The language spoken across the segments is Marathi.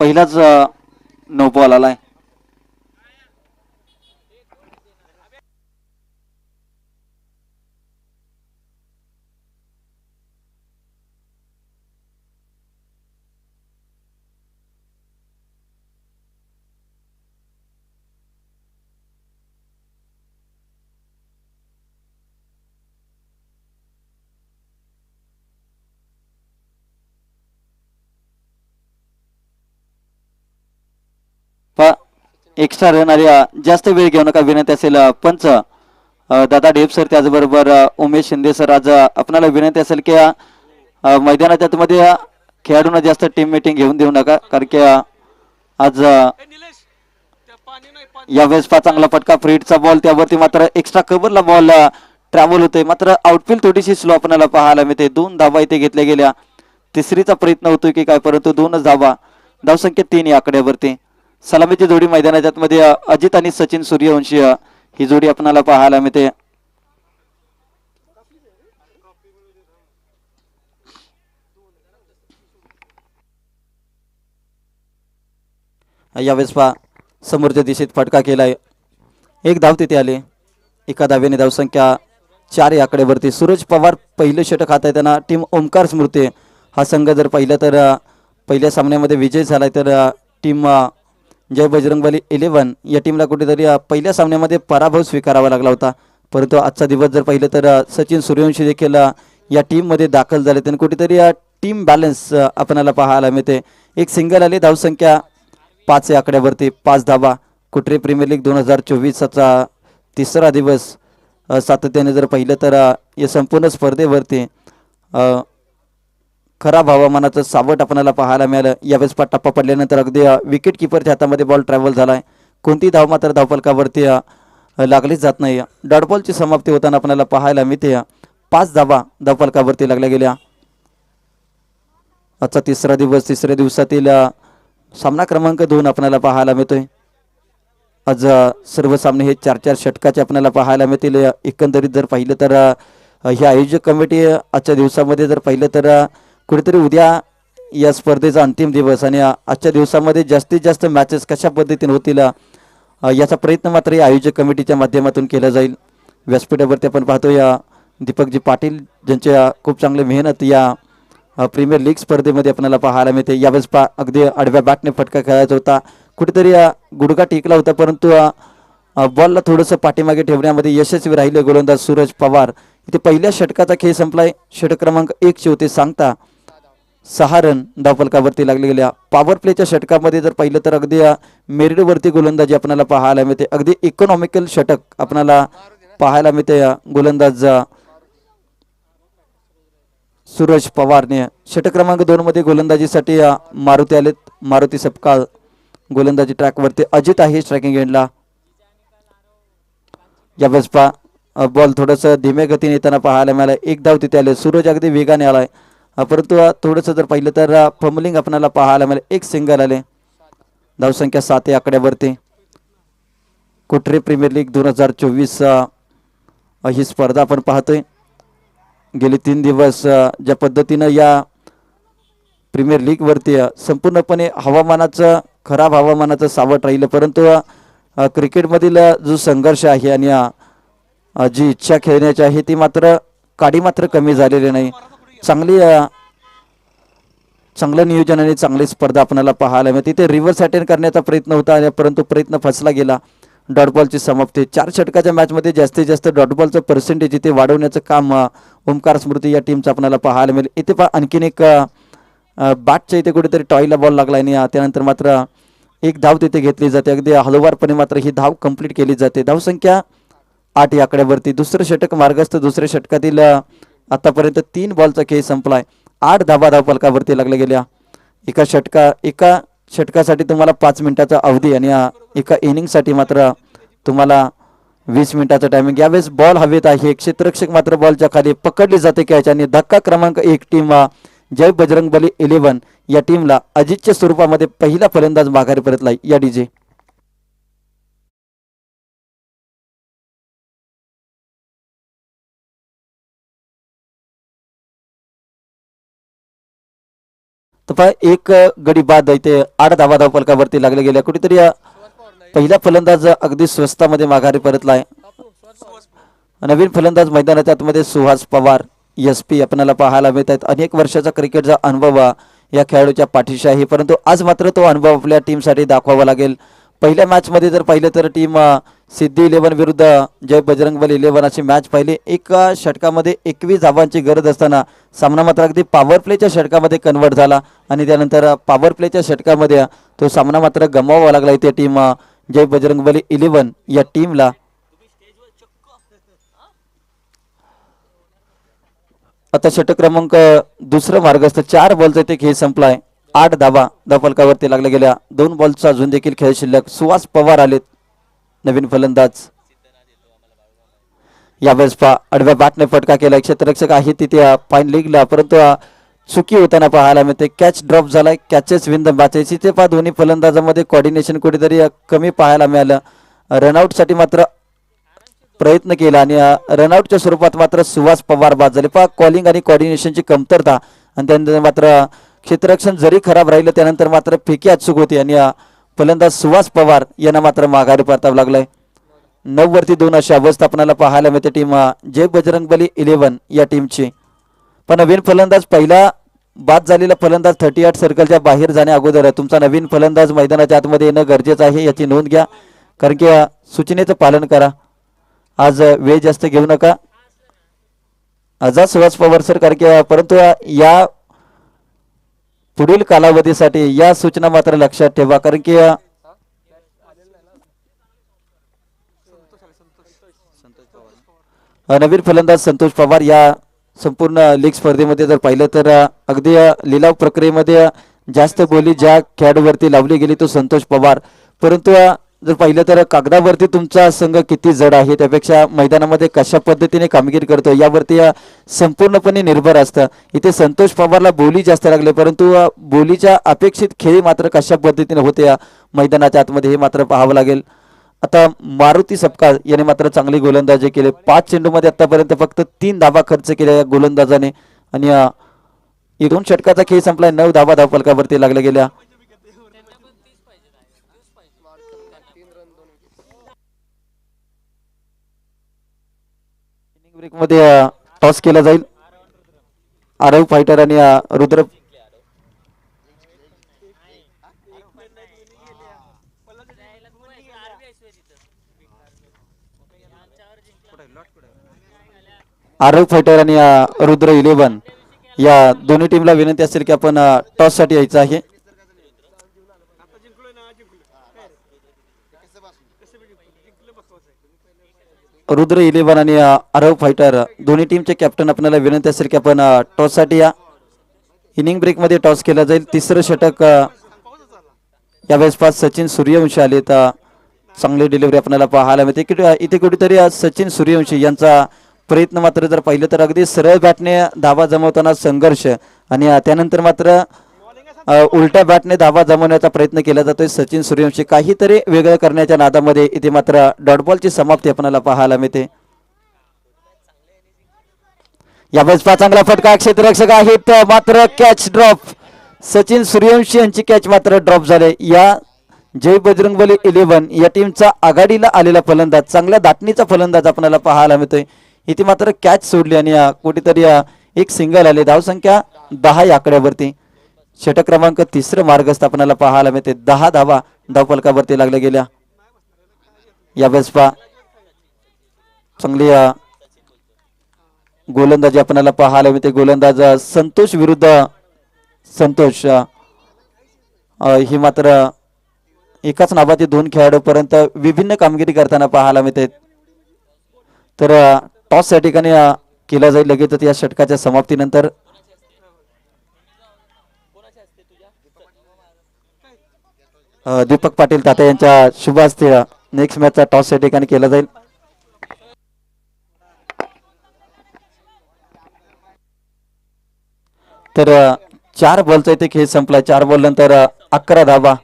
पहिलाच नो बॉल आहे एक्स्ट्रा रन आणि जास्त वेळ घेऊ नका विनंती असेल पंच. दादा डेप सर त्याचबरोबर उमेश शिंदे सर आज आपणाला विनंती असेल की अ, मैदानाच्या आतमध्ये खेळाडूंना जास्त टीम मिटिंग घेऊन देऊ नका कारण की आज यावेळेस फार चांगला फटका फ्रीडचा बॉल त्यावरती मात्र एक्स्ट्रा कव्हरला बॉल ट्रॅव्हल होतोय. मात्र आउटफील्ड थोडीशी स्लो आपल्याला पाहायला मिळते. दोन धावा इथे घेतल्या गेल्या. तिसरीचा प्रयत्न होतोय की काय परंतु दोनच धावा. धावसंख्या तीन या आकड्यावरती. सलामीची जोडी मैदानाच्या मध्ये अजित आणि सचिन सूर्यवंशी ही जोडी आपणाला पाहायला मिळते. यावेळेस पहा समोरच्या दिशेत फटका केलाय. एक धाव तिथे आले. एका धावेने धावसंख्या चार आकडेवरती. सूरज पवार पहिलं षटक हात आहे त्यांना टीम ओमकार स्मृती. हा संघ जर पहिला तर पहिल्या सामन्यामध्ये विजय झालाय तर टीम जय बजरंगबली इलेव्हन. या टीमला कुठेतरी पहिल्या सामन्यामध्ये पराभव स्वीकारावा लागला होता. परंतु आजचा दिवस जर पाहिलं तर सचिन सूर्यवंशी देखील या टीममध्ये दाखल झाले. त्यांनी कुठेतरी टीम बॅलन्स आपणाला पाहायला मिळते. एक सिंगल आली धावसंख्या पाच या आकड्यावरती पाच धावा. कुठे प्रीमियर लीग दोन हजार चोवीसचा तिसरा दिवस सातत्याने जर पाहिलं तर या संपूर्ण स्पर्धेवरती खराब हवामानाचं सावट आपल्याला पाहायला मिळालं. यावेळेस पा टप्पा पडल्यानंतर अगदी विकेट किपरच्या हातामध्ये बॉल ट्रॅव्हल झालाय. कोणती धाव मात्र धावफलकावरती लागलीच जात नाही डॉट बॉलची समाप्ती होताना आपल्याला पाहायला मिळते. पाच धावा धावफलकावरती लागल्या गेल्या. आजचा तिसरा दिवस तिसऱ्या दिवसातील सामना क्रमांक दोन आपल्याला पाहायला मिळतोय. आज सर्व सामने हे चार चार षटकाचे आपल्याला पाहायला मिळतील. एकंदरीत जर पाहिलं तर ही आयोजक कमिटी आजच्या दिवसामध्ये जर पाहिलं तर कुठेतरी उद्या या स्पर्धेचा अंतिम दिवस आणि आजच्या दिवसामध्ये जास्तीत जास्त मॅचेस कशा पद्धतीने होतील याचा प्रयत्न मात्र या आयोजक कमिटीच्या माध्यमातून केला जाईल. व्यासपीठावरती आपण पाहतो या दीपकजी पाटील ज्यांच्या खूप चांगली मेहनत या प्रीमियर लीग स्पर्धेमध्ये आपल्याला पाहायला मिळते. यावेळेस पा अगदी आडव्या बॅटने फटका खेळायचा होता. कुठेतरी गुडघा टेकला होता परंतु बॉलला थोडंसं पाठीमागे ठेवण्यामध्ये यशस्वी राहिले गोलंदाज सूरज पवार. इथे पहिल्या षटकाचा खेळ संपलाय. षटक क्रमांक एकचे होते. सांगता सहा रन धावफलकावरती लागले गेल्या पॉवर प्लेच्या षटकामध्ये जर पाहिलं तर अगदी मेरिडवरती गोलंदाजी आपल्याला पाहायला मिळते. अगदी इकॉनॉमिकल षटक आपल्याला पाहायला मिळते या गोलंदाज. सूरज पवारने षटक क्रमांक दोन मध्ये गोलंदाजीसाठी या मारुती आलेत. मारुती सपकाळ गोलंदाजी ट्रॅकवरती. अजित आहे स्ट्रायकिंग एंडला या बसपा बॉल थोडंसं धीमे गतीने येताना पाहायला मिळालं. एक धाव तिथे आले. सूरज अगदी वेगाने आलाय. परंतु थोडंसं जर पाहिलं तर फमलिंग आपणाला पाहायला मिळेल. एक सिंगल आले. धावसंख्या सात या आकड्यावरती. कुठरे प्रीमियर लीग दोन हजार चोवीस ही स्पर्धा आपण पाहतोय. गेले तीन दिवस ज्या पद्धतीनं या प्रीमियर लीगवरती संपूर्णपणे हवामानाचं खराब हवामानाचं सावट राहिलं. परंतु क्रिकेटमधील जो संघर्ष आहे आणि जी इच्छा खेळण्याची आहे ती मात्र काडी मात्र कमी झालेली नाही. चांगली चांगलं नियोजन आणि चांगली स्पर्धा आपल्याला पाहायला मिळते. तिथे रिव्हर्स अटेंड करण्याचा प्रयत्न होता परंतु प्रयत्न फसला गेला. डॉटबॉलची समाप्ती. चार षटकाच्या मॅचमध्ये जास्तीत जास्त डॉटबॉलचं पर्सेंटेज इथे वाढवण्याचं काम ओंकार ओमकार स्मृती या टीमचं आपल्याला पाहायला मिळेल. इथे पा आणखीन एक बॅटच्या इथे कुठेतरी टॉयला बॉल लागला आणि त्यानंतर मात्र एक धाव तिथे घेतली जाते. अगदी हलवारपणे मात्र ही धाव कंप्लीट केली जाते. धावसंख्या आठ या आकड्यावरती दुसरं षटक मार्गस्थ दुसऱ्या षटकातील आतापर्यंत तीन बॉलचा खेळ संपलाय. आठ धाबा धाव फलकावरती लागल्या गेल्या. एका षटका एका षटकासाठी तुम्हाला पाच मिनिटाचा अवधी आणि एका इनिंगसाठी मात्र तुम्हाला वीस मिनिटाचा टायमिंग यावेळेस बॉल हवेत आहे. क्षेत्रक्षक मात्र बॉलच्या खाली पकडली जाते कॅच आणि धक्का क्रमांक एक टीम वा जय बजरंगबली इलेव्हन या टीमला अजितच्या स्वरूपामध्ये पहिला फलंदाज माघारी परतलाय. या डीजे तर पहा एक गडी बाद इथे आठ धावा धावपलकावरती लागले गेल्या कुठेतरी पहिला फलंदाज अगदी स्वस्तामध्ये माघारी परतला आहे. नवीन फलंदाज मैदानाच्या आतमध्ये सुहास पवार एस पी आपल्याला पाहायला मिळत आहेत अनेक वर्षाचा क्रिकेटचा अनुभव या खेळाडूच्या पाठीशी आहे. परंतु आज मात्र तो अनुभव आपल्या टीमसाठी दाखवावा लागेल. पहिल्या मॅचमध्ये जर पाहिलं तर टीम सिद्धी इलेव्हन विरुद्ध जय बजरंगबली इलेव्हन अशी मॅच पाहिली. एका षटकामध्ये एकवीस धावांची गरज असताना सामना मात्र अगदी पॉवर प्लेच्या षटकामध्ये कन्वर्ट झाला. आणि त्यानंतर पॉवर प्लेच्या षटकामध्ये तो सामना मात्र गमवावा लागला. इथे टीम जय बजरंगबली इलेव्हन या टीमला आता षटक क्रमांक दुसरं मार्गस्थ चार बॉलचा इथे खेळ संपलाय. आठ धावा धावफलकावरती लागल्या गेल्या. दोन बॉलचा अजून देखील खेळ शिल्लक. सुहास पवार आलेत. नवीन फलंदाज. यावेळेस पा आडव्या बॅटने फटका केला. क्षेत्ररक्षक आहे तिथे पाईन लिगला परंतु चुकी होताना पाहायला मिळते. कॅच ड्रॉप झालाय. कॅचेस विन द मॅचेस इथे पहा दोन्ही फलंदाजामध्ये कॉर्डिनेशन कुठेतरी कमी पाहायला मिळालं. रनआउटसाठी मात्र प्रयत्न केला. आणि रनआउटच्या स्वरूपात मात्र सुहास पवार बाद झाले. पहा कॉलिंग आणि कॉर्डिनेशनची कमतरता. आणि त्यानंतर मात्र क्षेत्ररक्षण जरी खराब राहिलं त्यानंतर मात्र फेकी अचूक होती. आणि फलंदाज सुहास पवार यांना मात्र माघारी परतावं लागलाय. नऊ वरती दोन अशा अवस्थापनाला पाहायला मिळते टीम अ, जय बजरंगबली इलेव्हन या टीमची. पण नवीन फलंदाज पहिला बाद झालेला फलंदाज थर्टी आठ सर्कलच्या बाहेर जाण्या अगोदर तुमचा नवीन फलंदाज मैदानाच्या आतमध्ये येणं गरजेचं आहे याची नोंद घ्या. कारण की सूचनेचं पालन करा. आज वेळ जास्त घेऊ नका. आजाद सुहास पवार सर कारण की परंतु या पुढील कालावधीसाठी या सूचना मात्र लक्षात ठेवा कारण की नवीन फलंदाज संतोष पवार या संपूर्ण लीग स्पर्धेमध्ये जर पाहिलं तर अगदी लिलाव प्रक्रियेमध्ये जास्त बोली ज्या खेळाडूवरती लावली गेली तो संतोष पवार. परंतु जर पाहिलं तर कागदावरती तुमचा संघ किती जड आहे त्यापेक्षा मैदानामध्ये कशा पद्धतीने कामगिरी करतो यावरती या संपूर्णपणे निर्भर असतं. इथे संतोष पवारला बोली जास्त लागले परंतु बोलीच्या अपेक्षित खेळी मात्र कशा पद्धतीने होते या मैदानाच्या आतमध्ये हे मात्र पाहावं लागेल. आता मारुती सपकाळ याने मात्र चांगली गोलंदाजी केली. पाच चेंडूमध्ये आतापर्यंत फक्त तीन धाबा खर्च केल्या या गोलंदाजाने. आणि दोन षटकाचा खेळ संपलाय नऊ धाबा धावपलकावरती लागल्या गेल्या. ब्रेकमध्ये टॉस केला जाईल. आरव फायटर आणि रुद्र आरव फायटर आणि रुद्र इलेव्हन. या दोन्ही टीमला विनंती असेल की आपण टॉससाठी यायचं आहे. रुद्र इलेव्हन आणि अ, आरव फायटर दोन्ही टीमचे कॅप्टन आपल्याला विनंती असेल की आपण टॉससाठी या. इनिंग ब्रेकमध्ये टॉस केला जाईल. तिसरं षटक यावेळेस पाच सचिन सूर्यवंशी आले तर चांगली डिलिव्हरी आपल्याला पाहायला मिळते. इथे कुठेतरी आज सचिन सूर्यवंशी यांचा प्रयत्न मात्र जर पाहिलं तर अगदी सरळ बॅटने धावा जमवताना संघर्ष. आणि त्यानंतर मात्र उलट्या बॅटने धावा जमवण्याचा प्रयत्न केला जातोय. सचिन सूर्यवंशी काहीतरी वेगळं करण्याच्या नादामध्ये इथे मात्र डॉट बॉलची समाप्ती आपल्याला पाहायला मिळते. यावेळेस बसपा चांगला फटका क्षेत्ररक्षक आहेत मात्र कॅच ड्रॉप सचिन सूर्यवंशी यांची कॅच मात्र ड्रॉप झाले. या जय बजरंगबली इलेव्हन या टीमचा आघाडीला आलेला फलंदाज चांगल्या दाटणीचा फलंदाज आपल्याला पाहायला मिळतोय. इथे मात्र कॅच सोडली आणि कुठेतरी एक सिंगल आले. धावसंख्या दहा या आकड्यावरती. षटक क्रमांक तिसरं मार्गस्थ आपणाला पाहायला मिळते. दहा धावा धावपलकावरती लागल्या गेल्या. यावेळेस पहा चांगली गोलंदाजी आपणाला पाहायला मिळते. गोलंदाज संतोष विरुद्ध संतोष ही मात्र एकाच नावाचे दोन खेळाडूपर्यंत विभिन्न कामगिरी करताना पाहायला मिळते. तर टॉस या ठिकाणी केला जाईल. लगेचच या षटकाच्या समाप्तीनंतर दीपक पाटील तात्या यांच्या शुभ हस्ते नेक्स्ट मॅचचा टॉस या ठिकाणी केला जाईल. तर चार बॉलचा इथे खेळ संपला चार बॉल नंतर अकरा धाबा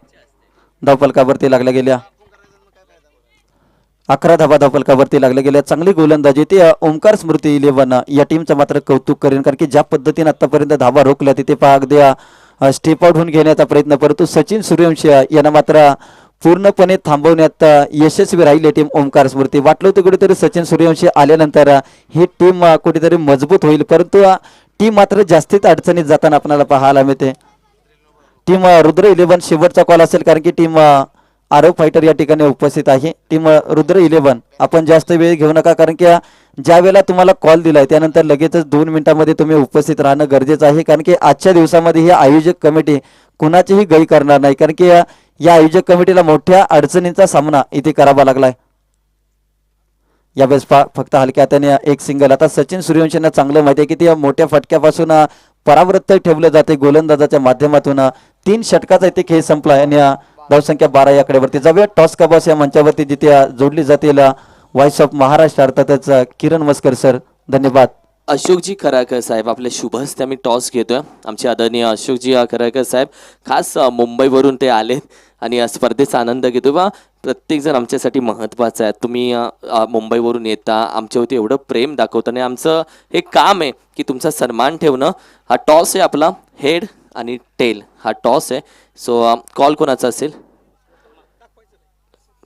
धावपलकावरती लागल्या गेल्या. अकरा धाबा धावपलकावरती लागल्या गेल्या. चांगली गोलंदाजी ते ओंकार स्मृती इलेव्हन या टीमचं मात्र कौतुक करेन. कारण की ज्या पद्धतीने आतापर्यंत धाबा रोखल्या तिथे पहा अगदी अ, स्टेप आउट होऊन घेण्याचा प्रयत्न परंतु सचिन सूर्यवंशी यांना मात्र पूर्णपणे थांबवण्यात यशस्वी राहिली टीम ओमकार स्मृती. वाटलं होतं कुठेतरी सचिन सूर्यवंशी आल्यानंतर ही टीम कुठेतरी मजबूत होईल. परंतु टीम मात्र जास्तीत अडचणीत जाताना आपल्याला पाहायला मिळते. टीम रुद्र इलेव्हन शेवटचा कॉल असेल कारण की टीम अ, आरव फायटर या ठिकाणी उपस्थित आहे. टीम रुद्र इलेव्हन आपण जास्त वेळ घेऊ नका कारण की ज्या वेळेला तुम्हाला कॉल दिलाय त्यानंतर लगेचच दोन मिनिटांमध्ये तुम्ही उपस्थित राहणं गरजेचं आहे. कारण की आजच्या दिवसामध्ये ही आयोजक कमिटी कुणाचीही गई करणार नाही. कारण की या आयोजक कमिटीला मोठ्या अडचणींचा सामना इथे करावा लागलाय. यावेळेस फक्त हलक्या हाताने एक सिंगल आता सचिन सूर्यवंशींना चांगलं माहिती आहे की ते मोठ्या फटक्यापासून परावृत्त ठेवलं जाते गोलंदाजाच्या माध्यमातून. तीन षटकाचा इथे खेळ संपला आणि धावसंख्या बारा याकडे वरती जाऊया टॉस कबॉस या मंचावरती जिथे जोडली जातील व्हॉइस ऑफ महाराष्ट्र अर्थातच किरण मस्कर सर धन्यवाद. अशोकजी खराकर साहेब आपले शुभ हस्ते आम्ही टॉस घेतोय. आमचे आदरणीय अशोकजी खराकर साहेब खास मुंबईवरून ते आलेत आणि या स्पर्धेचा आनंद घेतो बा प्रत्येकजण आमच्यासाठी महत्त्वाचं आहे. तुम्ही मुंबईवरून येता आमच्यावरती एवढं प्रेम दाखवता आणि आमचं हे काम आहे की तुमचा सन्मान ठेवणं. हा टॉस आहे आपला हेड आणि टेल. हा टॉस आहे. सो कॉल कोणाचा असेल?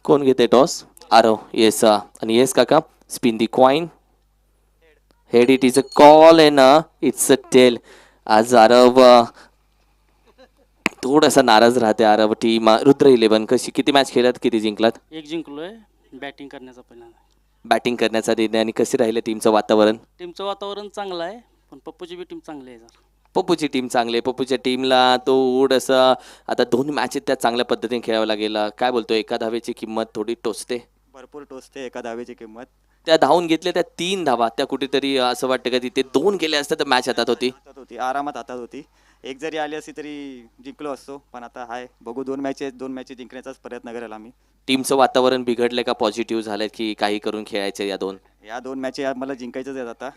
कोण घेते टॉस? आरो येस आणि येस काका spin the coin head it is a call and it's a tail आज आरव अ, थोडासा नाराज राहते आरव टीम रुद्र इलेव्हन कशी किती मॅच खेळत किती जिंकलात? एक जिंकलोय बॅटिंग करण्याचा पहिल्यांदा. बॅटिंग करण्याचा निर्णय आणि कसे राहिले टीमचं वातावरण? टीमचं वातावरण चांगलं आहे पण पप्पूची बी टीम चांगली आहे जरा. पप्पूची टीम चांगली आहे. पप्पूच्या टीमला तो असं आता दोन मॅच आहेत त्या चांगल्या पद्धतीने खेळावं लागेल. काय बोलतो एका धावेची किंमत थोडी टोचते. भरपूर टोचते एका धावेची किंमत. त्या धावून घेतल्या त्या तीन धावा. त्या कुठेतरी असं वाटतं का तिथे दोन गेले असतं तर मॅच हातात होती? हातात होती. आरामात हातात होती. एक जरी आली असती तरी जिंकलो असतो. पण आता हाय बघू दोन मॅचेस दोन मॅचेस जिंकण्याचाच प्रयत्न करेल आम्ही. टीमचं वातावरण बिघडलंय का? पॉझिटिव्ह झालंय की काही करून खेळायचे या दोन? या दोन मॅचेस आम्हाला जिंकायचंच आहेत आता.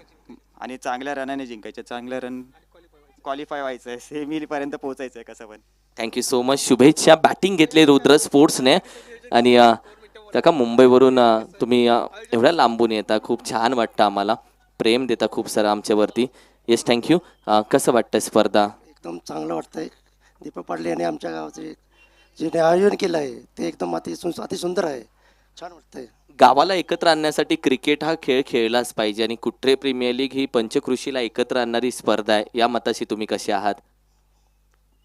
आणि चांगल्या रनाने जिंकायचे. चांगल्या रन क्वालिफाय व्हायचं आहे सेमीपर्यंत पोहोचायचं आहे कसं पण. थँक्यू सो मच शुभेच्छा. बॅटिंग घेतली रुद्र स्पोर्ट्सने. आणि अ, काका मुंबईवरून तुम्ही एवढ्या लांबून येता खूप छान वाटतं आम्हाला. प्रेम देता खूप सारं आमच्यावरती. येस थँक्यू कसं वाटतं स्पर्धा? एकदम चांगलं वाटतंय. दीपक पाडले यांनी आमच्या गावाचे जे आयोजन केलं आहे ते एकदम अति सुं सुंदर आहे. छान वाटतंय. गावाला एकत्र आणण्यासाठी क्रिकेट हा खेळ खेळलाच पाहिजे आणि कुट्रे प्रीमियर लीग ही पंचकृषीला एकत्र आणणारी स्पर्धा आहे या मताशी तुम्ही कसे आहात?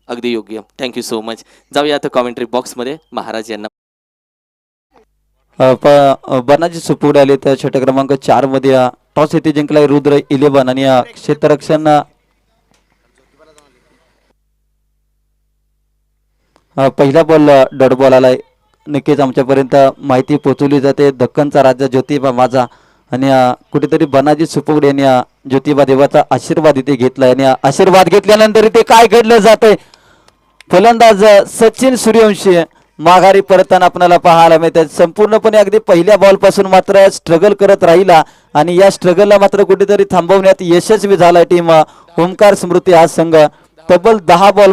अगदी योग्य. थँक्यू सो मच जाऊया आता कॉमेंट्री बॉक्समध्ये महाराज यांना प- बनाजी सुपुडे आले तर छोट्या क्रमांक चारमध्ये टॉस येथे जिंकलाय रुद्र इलेव्हन आणि क्षेत्ररक्षण पहिला बॉल डॉट बॉल आलाय. नक्कीच आमच्यापर्यंत माहिती पोहोचवली जाते. दक्कनचा राजा ज्योतिबा माझा आणि कुठेतरी बनाजी सुपुगडे यांनी ज्योतिबा देवाचा आशीर्वाद इथे घेतलाय आणि आशीर्वाद घेतल्यानंतर इथे काय घडलं जाते फलंदाज सचिन सूर्यवंशी. माघारी परतताना आपल्याला पाहायला मिळते संपूर्णपणे अगदी पहिल्या बॉलपासून मात्र स्ट्रगल करत राहिला आणि या स्ट्रगलला मात्र कुठेतरी थांबवण्यात यशस्वी झाला टीम ओंकार ओमकार स्मृती हा संघ. तब्बल दहा बॉल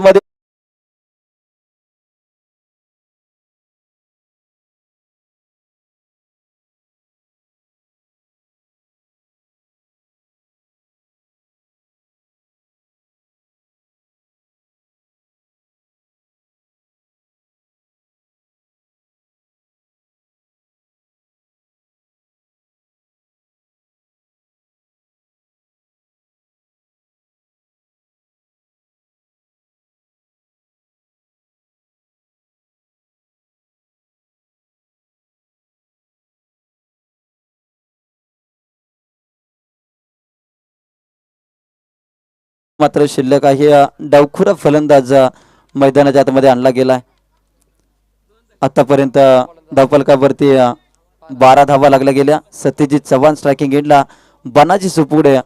मात्र शिल्लक आहे. डावखुरा फलंदाज मैदानाच्या आतमध्ये आणला गेलाय. आतापर्यंत धावफलकावरती बारा धावा लागल्या गेल्या. सत्यजित चव्हाण स्ट्रायकिंग एंडला बनाजी सुपुडे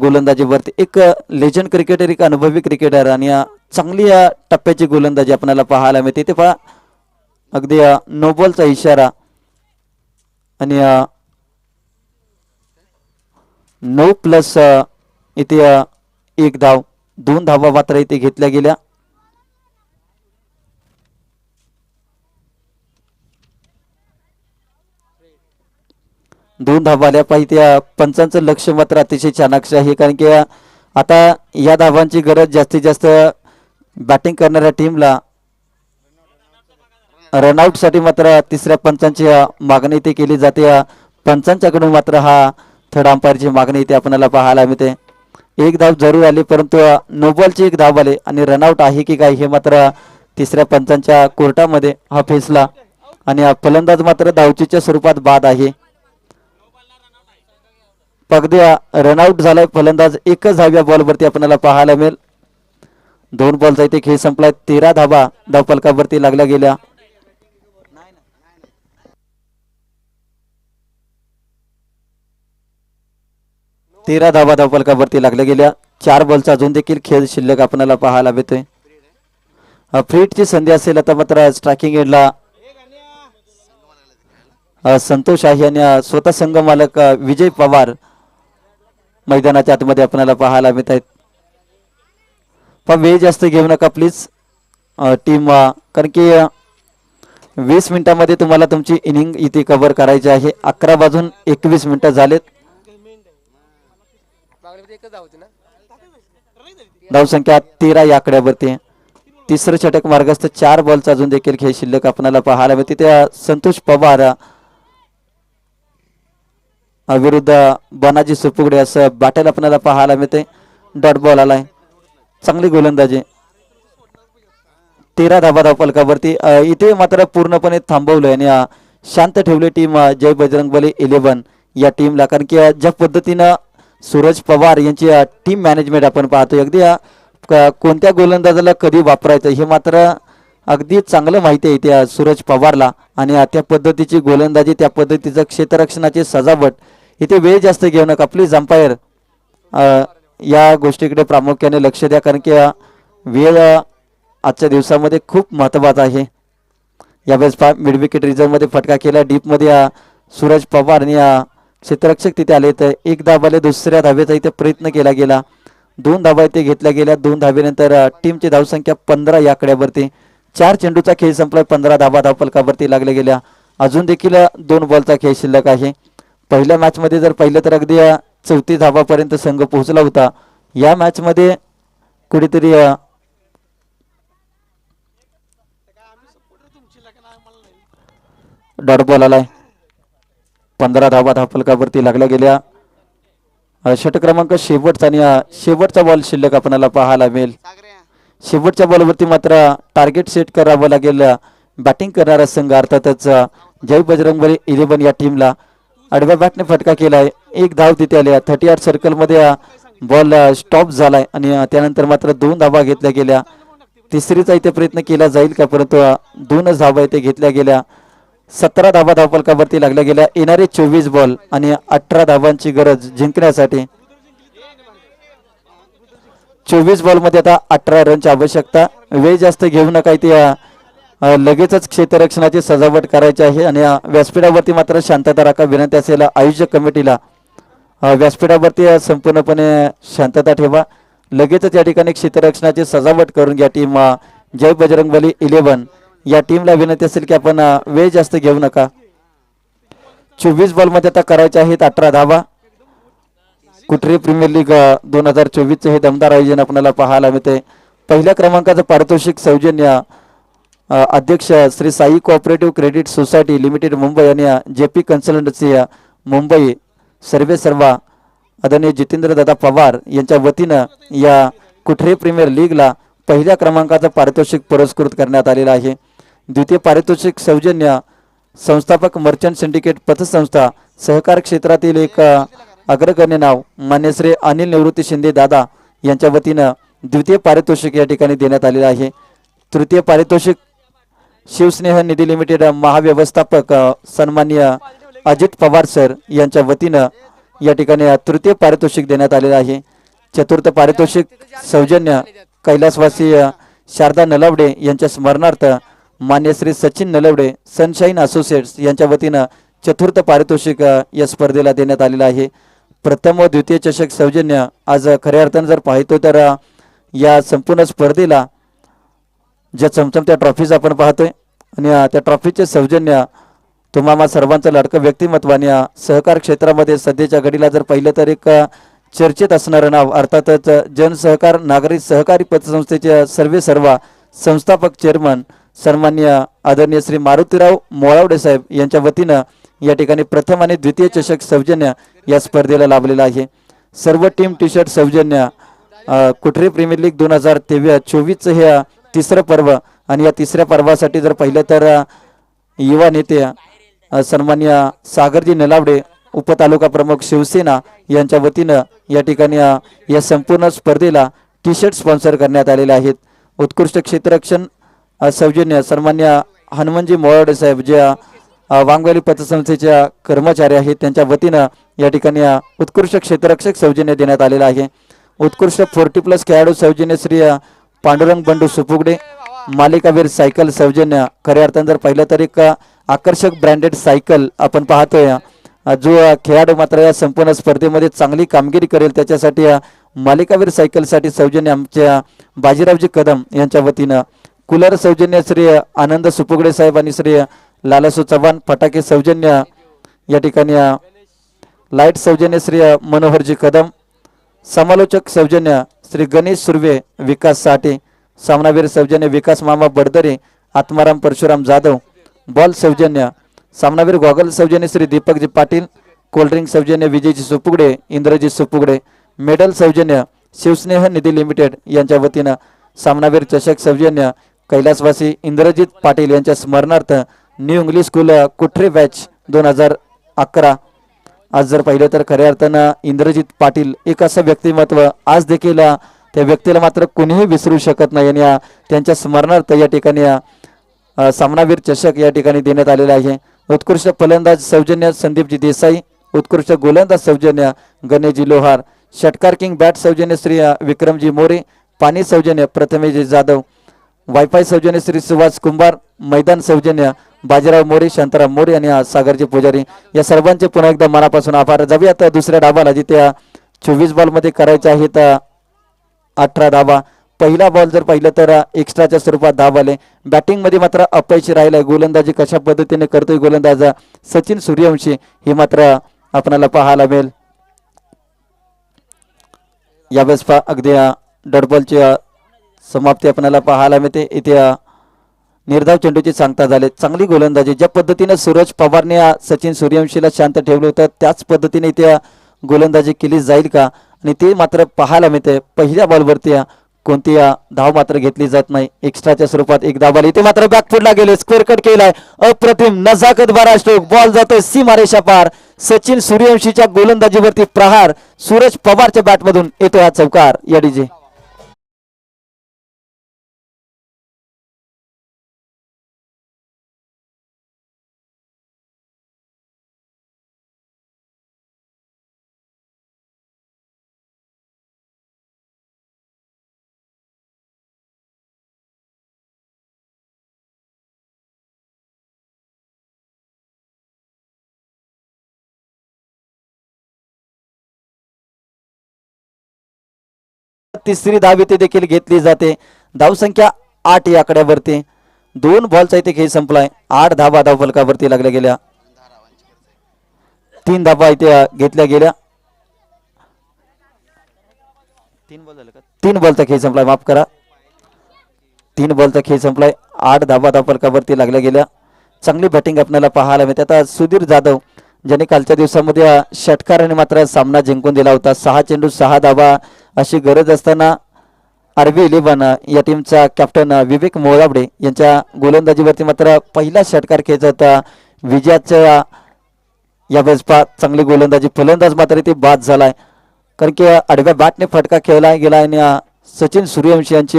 गोलंदाजीवरती. एक लेजंड क्रिकेटर एक अनुभवी क्रिकेटर आणि चांगली टप्प्याची गोलंदाजी आपल्याला पाहायला मिळते. ते पहा अगदी नोबलचा इशारा. आणि नऊ प्लस इथे एक धाव दोन धावा मात्र इथे घेतल्या गेल्या. दोन धावा आल्या. पाहिजे त्या पंचांचं लक्ष मात्र अतिशय चाणाक्ष आहे कारण की आता या धावांची गरज जास्तीत जास्त बॅटिंग करणाऱ्या टीमला रनआउटसाठी मात्र तिसऱ्या पंचांची मागणी इथे केली जाते. पंचांच्याकडून मात्र हा थर्ड अंपायरची मागणी इथे आपल्याला पाहायला मिळते. एक धाव जरूर आली परंतु नोबॉलची नो एक धाव आली आणि रनआउट आहे की काय हे मात्र तिसऱ्या पंचांच्या कोर्टामध्ये हा फेसला आणि हा फलंदाज मात्र धावचीच्या स्वरूपात बाद आहे. पगद्या रनआउट झालाय फलंदाज एकच धाव या बॉलवरती आपल्याला पाहायला मिळेल. दोन बॉलचा इथे खेळ संपलाय तेरा धावा धावफलकावरती लागल्या गेल्या. तेरा धावा धावफलकावरती लागल्या गेल्या. चार बॉलचा अजून देखील खेळ शिल्लक आपल्याला पाहायला भेटतोय फ्रीटची संधी असेल आता मात्र स्ट्रायकिंग एडला संतोष आहे आणि स्वतः संघ मालक विजय पवार मैदानाच्या आतमध्ये आपल्याला पाहायला मिळत आहेत पण वेळ जास्त घेऊ नका प्लीज टीम कारण की वीस मिनिटामध्ये तुम्हाला तुमची इनिंग इथे कव्हर करायची आहे. अकरा वाजून एकवीस मिनिटं झालेत. धावसंख्या तेरा या आकड्यावरती तिसरं षटक मार्गस्थ चार बॉलचा अजून देखील खेळ शिल्लक आपणाला पाहायला मिळते. त्या संतोष पवार विरुद्ध बनाजी सुपुगडे असं बॅटल आपल्याला पाहायला मिळते. डॉट बॉल आलाय. चांगली गोलंदाजी. तेरा धाबा धाव फलकावरती इथे मात्र पूर्णपणे थांबवलंय आणि शांत ठेवली टीम जय बजरंग बली इलेव्हन या टीमला. कारण की ज्या पद्धतीनं सूरज पवार यांची टीम मॅनेजमेंट आपण पाहतोय. अगदी क- कोणत्या गोलंदाजाला कधी वापरायचं हे मात्र अगदी चांगलं माहिती आहे त्या सूरज पवारला. आणि त्या पद्धतीची गोलंदाजी त्या पद्धतीचं क्षेत्ररक्षणाची सजावट. इथे वेळ जास्त घेऊ नका. प्लीज अंपायर या गोष्टीकडे प्रामुख्याने लक्ष द्या. कारण की वेळ आजच्या दिवसामध्ये खूप महत्त्वाचा आहे. यावेळेस पा मिड विकेट रिझर्वमध्ये फटका केला. डीपमध्ये अ, सूरज पवार आणि क्षेत्ररक्षक तिथे आले तर एक धाबाले दुसऱ्या धावेचा इथे प्रयत्न केला गेला. दोन धावा इथे घेतल्या गेल्या. दोन धावेनंतर टीमची धावसंख्या पंधरा या आकड्यावरती. चार चेंडूचा खेळ संपला पंधरा धावा धावफलकावरती लागल्या गेल्या. अजून देखील दोन बॉलचा खेळ शिल्लक आहे. पहिल्या मॅचमध्ये जर पाहिलं तर अगदी चौथी धावापर्यंत संघ पोहोचला होता. या मॅचमध्ये कुठेतरी डॉट बॉल आलाय. पंधरा धावा धावफलकावरती लागल्या गेल्या. षट क्रमांक शेवटचा आणि शेवटचा बॉल शिल्लक आपल्याला पाहायला मिळेल. शेवटच्या बॉलवरती मात्र टार्गेट सेट करावं लागेल. बॅटिंग करणारा संघ अर्थातच जय बजरंगबली इलेव्हन या टीमला आडव्या बॅटने फटका केलाय. एक धाव तिथे आल्या थर्टी आठ सर्कलमध्ये बॉल स्टॉप झालाय आणि त्यानंतर मात्र दोन धावा घेतल्या गेल्या. तिसरीचा इथे प्रयत्न केला जाईल का? परंतु दोनच धावा इथे घेतल्या गेल्या. सतरा धावा धावफलकावरती लागल्या गेल्या. येणारे चोवीस बॉल आणि अठरा धावांची गरज जिंकण्यासाठी. चोवीस बॉलमध्ये आता अठरा रनची आवश्यकता. वेळ जास्त घेऊ नका इथे लगेचच क्षेत्ररक्षणाची सजावट करायची आहे आणि व्यासपीठावरती मात्र शांतता राखा विनंती असेल. आयोजक कमिटीला. व्यासपीठावरती संपूर्णपणे शांतता ठेवा. लगेचच या ठिकाणी क्षेत्ररक्षणाची सजावट करून घ्या टीम. जय बजरंगबली इलेव्हन. या टीमला विनंती असेल की आपण वेळ जास्त घेऊ नका. चोवीस बॉलमध्ये आता करायचे आहेत अठरा धावा. कुठरी प्रीमियर लीग दोन हजार चोवीसचे हे दमदार आयोजन आपल्याला पाहायला मिळते पहिल्या क्रमांकाचं पारितोषिक सौजन्य अध्यक्ष Shri Sai cooperative credit society limited Mumbai आणि जे पी कन्सल्टन्सी मुंबई सर्वे सर्वा आदरणीय जितेंद्र दादा पवार यांच्या वतीनं या कुठरे प्रीमियर लीगला पहिल्या क्रमांकाचं पारितोषिक पुरस्कृत करण्यात आलेलं आहे. द्वितीय पारितोषिक सौजन्य संस्थापक मर्चंट सिंडिकेट पतसंस्था सहकार क्षेत्रातील एक अग्रगण्य नाव मान्य श्री अनिल निवृत्ती शिंदे दादा यांच्या वतीनं द्वितीय पारितोषिक या ठिकाणी देण्यात आलेलं आहे. तृतीय पारितोषिक शिवस्नेह निधी लिमिटेड महाव्यवस्थापक सन्मान्य सन्माननीय अजित पवार सर यांच्या वतीनं या ठिकाणी तृतीय पारितोषिक देण्यात आलेलं आहे. चतुर्थ पारितोषिक सौजन्य कैलासवासी शारदा नलावडे यांच्या स्मरणार्थ मान्य श्री सचिन नलवडे सनशाईन असोसिएट्स यांच्या वतीनं चतुर्थ पारितोषिक या स्पर्धेला देण्यात आलेलं आहे. प्रथम व द्वितीय चषक सौजन्य आज खऱ्या अर्थानं जर पाहतो तर या संपूर्ण स्पर्धेला ज्या चमचमत्या ट्रॉफीज आपण पाहतोय आणि त्या ट्रॉफीचे सौजन्य तुम्हाला सर्वांचं लाडकं व्यक्तिमत्व आणि सहकार क्षेत्रामध्ये सध्याच्या घडीला जर पाहिलं तर एक चर्चेत असणारं नाव अर्थातच जनसहकार नागरिक सहकारी पतसंस्थेचे सर्वे सर्वा संस्थापक चेअरमन सन्मान्य आदरणीय श्री मारुतीराव मोळावडे साहेब यांच्या वतीनं या ठिकाणी प्रथम आणि द्वितीय चषक सौजन्य या स्पर्धेला लाभलेला आहे. सर्व टीम टी शर्ट सौजन्य अ, कुठरे प्रीमियर लीग दोन हजार तेवीस चोवीसचं हे तिसरं पर्व आणि या तिसऱ्या पर्वासाठी जर पाहिलं तर युवा नेते सन्मान्य सागरजी नलावडे उपतालुका प्रमुख शिवसेना यांच्या वतीनं या ठिकाणी या संपूर्ण स्पर्धेला टी शर्ट स्पॉन्सर करण्यात आलेले आहेत. उत्कृष्ट क्षेत्ररक्षण सौजन्य सन्मान्य हनुमानजी मोराडे साहेब ज्या अ, वांगवेली पतसंस्थेच्या कर्मचारी आहेत त्यांच्या वतीनं या ठिकाणी उत्कृष्ट क्षेत्ररक्षक सौजन्य देण्यात आलेलं आहे. उत्कृष्ट फोर्टी प्लस खेळाडू सौजन्य श्री पांडुरंग बंडू सुपुगडे मालिकावीर सायकल सौजन्य खऱ्या अर्थानं जर पाहिलं तर एक आकर्षक ब्रँडेड सायकल आपण पाहतोय जो खेळाडू मात्र या संपूर्ण स्पर्धेमध्ये चांगली कामगिरी करेल त्याच्यासाठी मालिकावीर सायकलसाठी सौजन्य आमच्या बाजीरावजी कदम यांच्या वतीनं कूलर सौजन्य श्री आनंद सुपुगडे साहेब आणि श्री लालासू चव्हाण फटाके सौजन्य या ठिकाणी लाइट सौजन्य श्री मनोहरजी कदम समालोचक सौजन्य श्री गणेश सुर्वे विकास साठे सामनावीर सौजन्य विकास मामा बडदरे आत्माराम परशुराम जाधव बॉल सौजन्य सामनावीर गॉगल सौजन्य श्री दीपकजी पाटील कोल्ड्रिंक सौजन्य विजयजी सुपुगडे इंद्रजी सुपुगडे मेडल सौजन्य शिवस्नेह निधी लिमिटेड यांच्या वतीनं सामनावीर चषक सौजन्य कैलासवासी इंद्रजित पाटील यांच्या स्मरणार्थ new English school Kuthare batch दोन हजार अकरा. आज जर पाहिलं तर खऱ्या अर्थानं इंद्रजित पाटील एक असं व्यक्तिमत्व आज देखील त्या व्यक्तीला मात्र कोणीही विसरू शकत नाही आणि या त्यांच्या स्मरणार्थ या ठिकाणी सामनावीर चषक या ठिकाणी देण्यात आलेला आहे. उत्कृष्ट फलंदाज सौजन्य संदीपजी देसाई उत्कृष्ट गोलंदाज सौजन्य गणेशजी लोहार षटकार किंग बॅट सौजन्य श्री विक्रमजी मोरे पाणी सौजन्य प्रथमेशजी जाधव वायफाय सौजन्य श्री सुभाष कुंभार मैदान सौजन्य बाजीराव मोरे शांताराम मोरे आणि सागरजी पुजारी या सर्वांचे पुन्हा एकदा मनापासून आभार. जाऊयात दुसऱ्या डाबाला जिथे चोवीस बॉलमध्ये करायचे आहेत अठरा धाबा पहिला बॉल जर पाहिलं तर एक्स्ट्राच्या स्वरूपात धाव आले बॅटिंगमध्ये मात्र अपयशी राहिलाय. गोलंदाजी कशा पद्धतीने करतोय गोलंदाज सचिन सूर्यवंशी हे मात्र आपणाला पाहायला मिळेल. यावेळेस अगदी डडबॉलची समाप्ती आपल्याला पाहायला मिळते. इथे निर्धाव चेंडूची सांगता झाले. चांगली गोलंदाजी. ज्या पद्धतीने सूरज पवारने सचिन सूर्यवंशीला शांत ठेवलं होतं त्याच पद्धतीने इथे गोलंदाजी केली जाईल का? आणि ते मात्र पाहायला मिळते. पहिल्या बॉलवरती कोणती धाव मात्र घेतली जात नाही. एक्स्ट्राच्या स्वरूपात एक धाव आली. इथे मात्र बॅकफुटला गेले. स्क्वेअर कट केलाय. अप्रतिम नजाकत बारा स्ट्रोक बॉल जातोय सीमारेषा पार सचिन सूर्यवंशीच्या गोलंदाजीवरती प्रहार. सूरज पवारच्या बॅटमधून येतोय हा चौकार. या डीजे तिसरी धाव इथे देखील घेतली जाते. धावसंख्या आठ या आकड्यावरती दोन बॉलचा इथे खेळ संपलाय. आठ धावा धाव फलकावरती लागल्या गेल्या. तीन धावा इथे घेतल्या गेल्या. तीन बॉल तीन बॉलचा खेळ संपलाय. माफ करा. तीन बॉलचा खेळ संपलाय. आठ धावा धाव फलकावरती लागल्या गेल्या. चांगली बॅटिंग आपल्याला पाहायला मिळते. आता सुधीर जाधव ज्याने कालच्या दिवसामध्ये षटकाराने मात्र सामना जिंकून दिला होता. सहा चेंडू सहा धावा अशी गरज असताना आरबी इलेव्हन या टीमचा कॅप्टन विवेक मोळावडे यांच्या गोलंदाजीवरती मात्र पहिला षटकार खेळत होता. विजयाच्या यावेळेस पा चांगली गोलंदाजी फलंदाज मात्र इथे बाद झालाय. कारण की आडव्या बॅटने फटका खेळला गेला आणि सचिन सूर्यवंशी यांची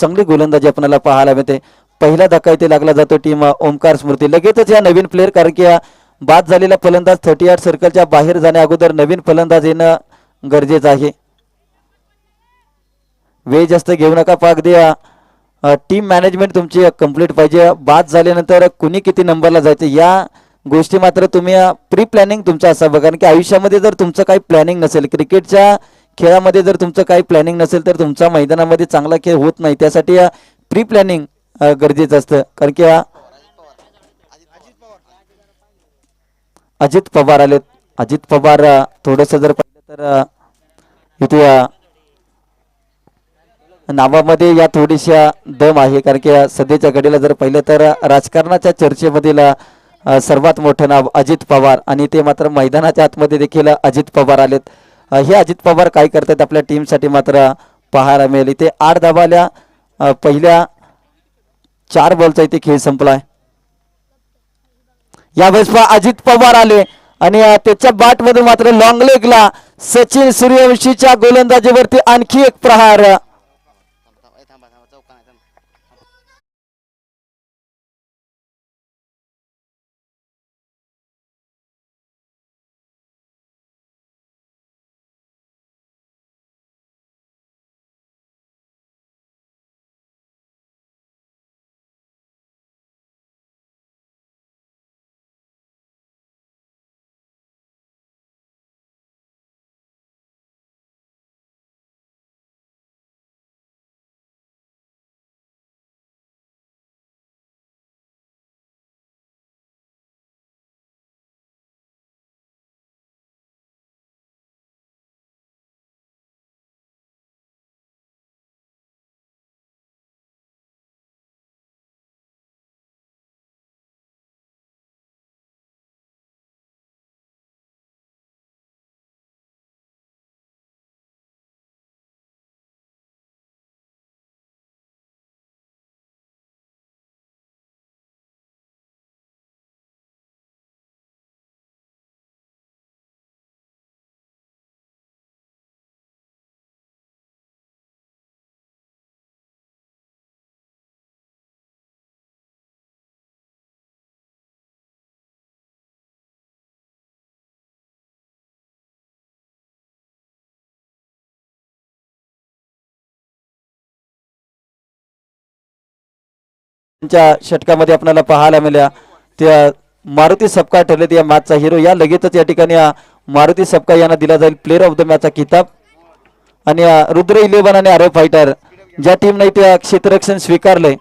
चांगली गोलंदाजी आपल्याला पाहायला मिळते. पहिला धक्का इथे लागला जातो टीम ओमकार स्मृती. लगेचच या नवीन प्लेअर कारण की बाद झालेला फलंदाज थर्टी आठ सर्कलच्या बाहेर जाण्या अगोदर नवीन फलंदाज येणं गरजेचं आहे. वेळ जास्त घेऊ नका पाक द्या. टीम मॅनेजमेंट तुमची कंप्लीट पाहिजे. बाद झाल्यानंतर कुणी किती नंबरला जायचं या गोष्टी मात्र तुम्ही प्री प्लॅनिंग तुमचं असावं. कारण की आयुष्यामध्ये जर तुमचं काही प्लॅनिंग नसेल क्रिकेटच्या खेळामध्ये जर तुमचं काही प्लॅनिंग नसेल तर तुमचा मैदानामध्ये चांगला खेळ होत नाही. त्यासाठी प्री प्लॅनिंग गरजेचं असतं. कारण की अजित पवार आलेत. अजित पवार थोडंसं जर पाहिलं तर इथे नावामध्ये या थोडीशा दम आहे कारण की सध्याच्या घडीला जर पाहिलं तर राजकारणाच्या चर्चेमधील सर्वात मोठं नाव अजित पवार आणि ते मात्र मैदानाच्या आतमध्ये देखील अजित पवार आलेत. हे अजित पवार काय करतात आपल्या टीमसाठी मात्र पाहायला मिळेल. इथे आठ धाबाल्या पहिल्या चार बॉलचा इथे खेळ संपलाय. यावेळेस पहा अजित पवार आले आणि त्याच्या बाटमध्ये मात्र लॉंग लेगला सचिन सूर्यवंशीच्या गोलंदाजीवरती आणखी एक प्रहार च्या षटकामध्ये आपल्याला पाहायला मिळाल्या. त्या मारुती सपका ठरले या मॅचचा हिरो या लगेचच या ठिकाणी मारुती सपका यांना दिला जाईल प्लेअर ऑफ द मॅचचा किताब आणि रुद्र इलेव्हन आणि आरे फायटर ज्या टीमने त्या क्षेत्ररक्षण स्वीकारलंय.